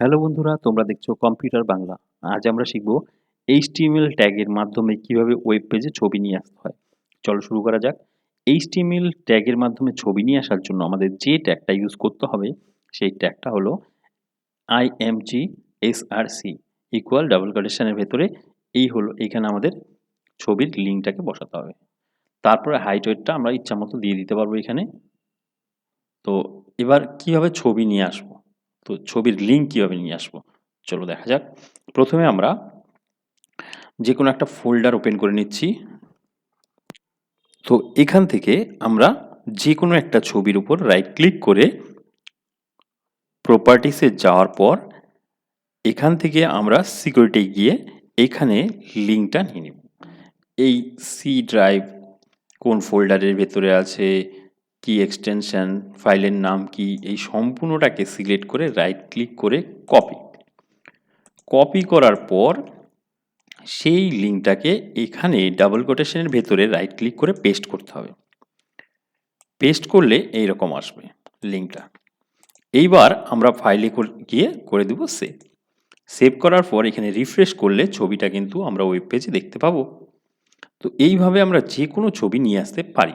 Hello বন্ধুরা, তোমরা দেখছ কম্পিউটার বাংলা। আজ আমরা শিখব এইচটিএমএল ট্যাগের মাধ্যমে কীভাবে ওয়েব পেজে ছবি নিয়ে আসতে হয়। চলো শুরু করা যাক। এইচটিএমএল ট্যাগের মাধ্যমে ছবি নিয়ে আসার জন্য আমাদের যে ট্যাগটা ইউজ করতে হবে, সেই ট্যাগটা হলো আইএমজি এসআরসি ইকুয়াল ডাবল কারেকশনের ভেতরে এই হলো, এখানে আমাদের ছবির লিঙ্কটাকে বসাতে হবে। তারপরে হাইট ওয়েটটা আমরা ইচ্ছা মতো দিয়ে দিতে পারব এখানে। তো এবার কীভাবে ছবি নিয়ে আসব? তো ছবির লিঙ্ক কীভাবে নিয়ে আসব? চলো দেখা যাক। প্রথমে আমরা যে কোনো একটা ফোল্ডার ওপেন করে নিচ্ছি। তো এখান থেকে আমরা যে কোনো একটা ছবির উপর রাইট ক্লিক করে প্রপার্টিসে যাওয়ার পর এখান থেকে আমরা সিকিউরিটি গিয়ে এখানে লিঙ্কটা নিয়ে নেব। এই সি ড্রাইভ কোন ফোল্ডারের ভেতরে আছে? কি এক্সটেনশান ফাইলের নাম কি, এই সম্পূর্ণটাকে সিলেক্ট করে রাইট ক্লিক করে কপি কপি করার পর সেই লিঙ্কটাকে এখানে ডাবল কোটেশনের ভেতরে রাইট ক্লিক করে পেস্ট করতে হবে। পেস্ট করলে এই রকম আসবে লিঙ্কটা এইবার আমরা ফাইলে গিয়ে করে দেব সেভ সেভ করার পর এখানে রিফ্রেশ করলে ছবিটা কিন্তু আমরা ওয়েব পেজে দেখতে পাবো। তো এইভাবে আমরা যে কোনো ছবি নিয়ে আসতে পারি।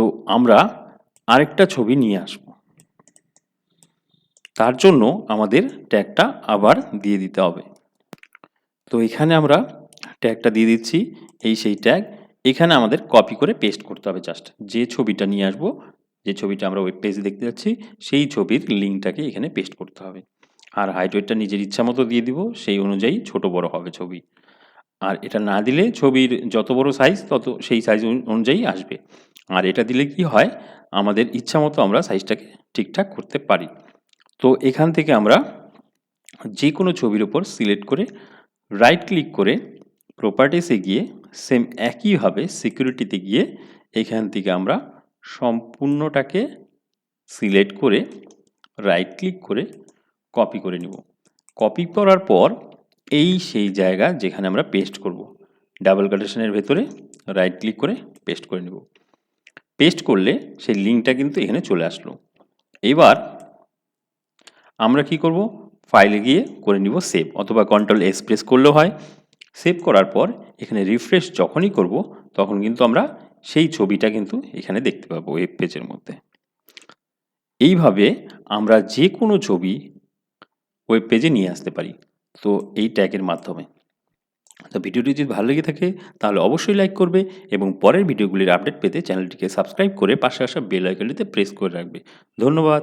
তো আমরা আরেকটা ছবি নিয়ে আসব। তার জন্য আমাদের ট্যাগটা আবার দিয়ে দিতে হবে। তো এখানে আমরা ট্যাগটা দিয়ে দিচ্ছি, এই সেই ট্যাগ। এখানে আমাদের কপি করে পেস্ট করতে হবে জাস্ট যে ছবিটা নিয়ে আসব, যে ছবিটা আমরা ওয়েব পেজে দেখতে যাচ্ছি, সেই ছবির লিঙ্কটাকে এখানে পেস্ট করতে হবে। আর হাইট ওয়েটটা নিজের ইচ্ছা মতো দিয়ে দিব, সেই অনুযায়ী ছোট বড় হবে ছবি। আর এটা না দিলে ছবির যত বড় সাইজ তত সেই সাইজ অনুযায়ী আসবে। আর এটা দিলে কি হয়? আমাদের ইচ্ছা মতো আমরা সাইজটাকে ঠিকঠাক করতে পারি। তো এখান থেকে আমরা যে কোনো ছবির ওপর সিলেক্ট করে রাইট ক্লিক করে প্রপার্টিসে গিয়ে সেম একইভাবে সিকিউরিটিতে গিয়ে এখান থেকে আমরা সম্পূর্ণটাকে সিলেক্ট করে রাইট ক্লিক করে কপি করে নিব। কপি করার পর এই সেই জায়গা যেখানে আমরা পেস্ট করব। ডাবল কাটেশনের ভেতরে রাইট ক্লিক করে পেস্ট করে নেব। পেস্ট করলে সেই লিঙ্কটা কিন্তু এখানে চলে আসলো। এবার আমরা কি করব? ফাইলে গিয়ে করে নিব সেভ অথবা কন্ট্রোল এস প্রেস করলেও হয়। সেভ করার পর এখানে রিফ্রেশ যখনই করব, তখন কিন্তু আমরা সেই ছবিটা কিন্তু এখানে দেখতে পাবো ওয়েব পেজের মধ্যে। এইভাবে আমরা যে কোনো ছবি ওয়েব পেজে নিয়ে আসতে পারি। তো এই ট্যাগের মাধ্যমে। তো ভিডিওটি যদি ভালো লেগে থাকে, তাহলে অবশ্যই লাইক করবে এবং পরের ভিডিওগুলির আপডেট পেতে চ্যানেলটিকে সাবস্ক্রাইব করে পাশে আসা বেল আইকনটিতে প্রেস করে রাখবে। ধন্যবাদ।